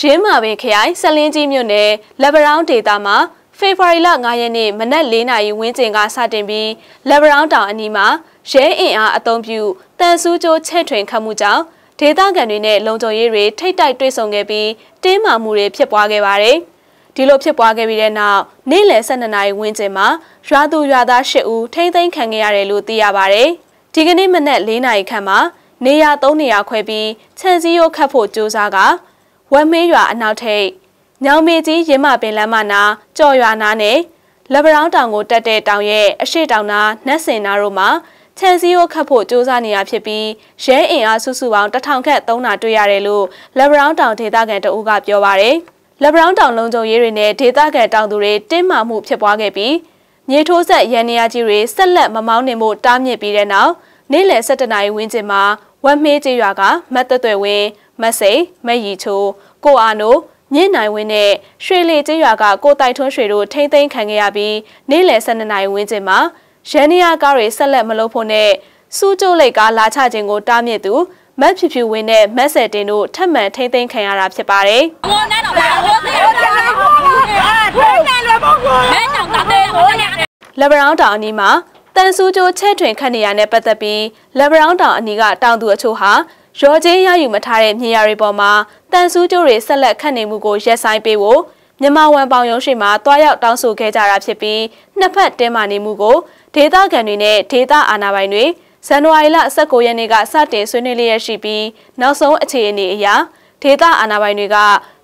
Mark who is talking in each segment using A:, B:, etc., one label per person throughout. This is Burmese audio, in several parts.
A: ရင်းမာပင်ခရိုင်ဆက်လင်းကြီးမြို့နယ်လက်ဗရောင်းဒေသမှာဖေဖော်ဝါရီလ9ရက်နေ့မနက်၄နာရီဝန်းကျင်ကစတင်ပြီးလက်ဗရောင်းတောင်အနီးမှာရဲအင်အားအုံပြုတန်ဆူးကျိုးချဲ့ထွင်ခတ်မှုကြောင့်ဒေသခံတွေနဲ့လုံခြုံရေးတွေထိတ်တိုက်တွေ့ဆုံခဲ့ပြီးတင်းမာမှုတွေဖြစ်ပွားခဲ့ပါတယ်။ဒီလိုဖြစ်ပွားခဲ့ပြီးတဲ့နောက်နေ့လယ်12နာရီဝန်းကျင်မှာရွာသူရွာသား10ဦးထိမ့်သိမ်းခံခဲ့ရတယ်လို့သိရပါတယ်။ဒီကနေ့မနက်4နာရီခန့်မှာနေရာ3နေရာခွဲပြီးခြံစည်းရိုးခတ်ဖို့ကြိုးစားက ဝက်မေးရွာအနောက်ထိပ်ညောင်မေကြီးရင်းမပင်လမ်းမနာကြော်ရွာနာနဲ့လက်ဗရောင်းတောင်ကိုတက်တဲ့တောင်ရဲ့အရှိတောင်နာနှက်စင်နာတို့မှာခြံစည်းရိုးခတ်ဖို့စ조사နေရဖြစ်ပြီးရဲအင်အားစုစုပေါင်းတထောင်ခန့်သုံးတာတွေ့ရတယ်လို့လက်ဗရောင်းတောင်ဒေသခံတအူးကပြောပါရယ်လက်ဗရောင်းတောင်လုံခြုံရေးတွေနဲ့ဒေသခံတောင်သူတွေတင်းမာမှုဖြစ်ပွားခဲ့ပြီးမြေထိုးဆက်ရန်နေရကြီးတွေဆက်လက်မမောင်းနှင်မှုတားမြစ်ပြီးတဲ့နောက် နေ့လယ်7နာရီဝန်းကျင်မှာဝက်မေးကျေးရွာကမတ်သက်သွယ်ဝင်းမစိန်မရီချိုးကိုအာနိုမြင့်နိုင်ဝင်းနဲ့ရွှေလေကျေးရွာကကိုတိုက်ထွန်းရွှေတို့ထိမ့်သိမ်းခံခဲ့ရပြီးနေ့လယ်12နာရီဝန်းကျင်မှာရန်နီယာကားတွေဆက်လက်မလုပ်ဖို့နဲ့စူးကျုပ်လိုက်ကလာချခြင်းကိုတားမြစ်သူမက်ဖြူဖြူဝင်းနဲ့မက်ဆက်တင်တို့ထပ်မံထိမ့်သိမ်းခံရတာဖြစ်ပါတယ်။ဟိုနဲ့တော့ဟိုနဲ့တော့အာထိုင်းနယ်လွယ်ပေါ့ကွာ။မဲတောင်ကတဲ့ဟိုနဲ့လက်ဗရောင်းတောင်အနီးမှာ တန်ဆူးကျိုးချဲ့ထွင်ခတ်နေရတဲ့ပတ်သက်ပြီးလက်ဗရောင်းတောင်အနီးကတောင်သူအချို့ဟာရော်ကျေးရယူမထားတဲ့မြေယာတွေပေါ်မှာတန်ဆူးကျိုးတွေဆက်လက်ခတ်နေမှုကိုရက်ဆိုင်ပေးဖို့မြန်မာဝန်ပေါင်ရုံးရှိမှတွားရောက်တောင်းဆိုခဲ့ကြတာဖြစ်ပြီးနှစ်ဖက်တင်းမာနေမှုကိုဒေသခံတွေနဲ့ဒေသအာဏာပိုင်တွေဇန်နဝါရီလ19ရက်နေ့ကစတင်ဆွေးနွေးလျက်ရှိပြီးနောက်ဆုံးအခြေအနေအရဒေသအာဏာပိုင်တွေက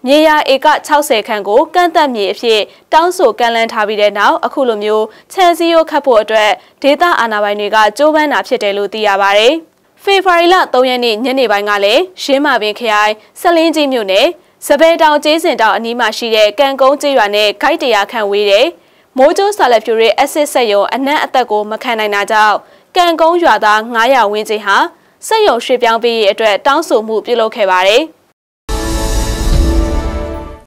A: မြေယာဧက60ခန့်ကိုကန့်သက်မြေအဖြစ်တောင်းဆိုကန့်လန့်ထားပြီးတဲ့နောက်အခုလိုမျိုးခြံစည်းရိုးခတ်ဖို့အတွက်ဒေသအာဏာပိုင်တွေကကြိုးပမ်းတာဖြစ်တယ်လို့သိရပါဗျ။ဖေဖော်ဝါရီလ3ရက်နေ့ညနေပိုင်းကလည်းရှင်းမာပင်ခရိုင်ဆက်လင်းကြီးမြို့နယ်စပယ်တောင်ကျေးစင်တောင်အနီးမှာရှိတဲ့ကံကုန်းကျေးရွာနဲ့ဂိုက်တရာခန့်ဝေးတဲ့မိုးကျိုးဆာလက်ဖြူရဲ့အဆစ်ဆက်ယုံအနက်အသက်ကိုမခံနိုင်တာကြောင့်ကံကုန်းရွာသား900ဝန်းကျင်ဟာစက်ယုံရွှေ့ပြောင်းပေးရေးအတွက်တောင်းဆိုမှုပြုလုပ်ခဲ့ပါတယ်။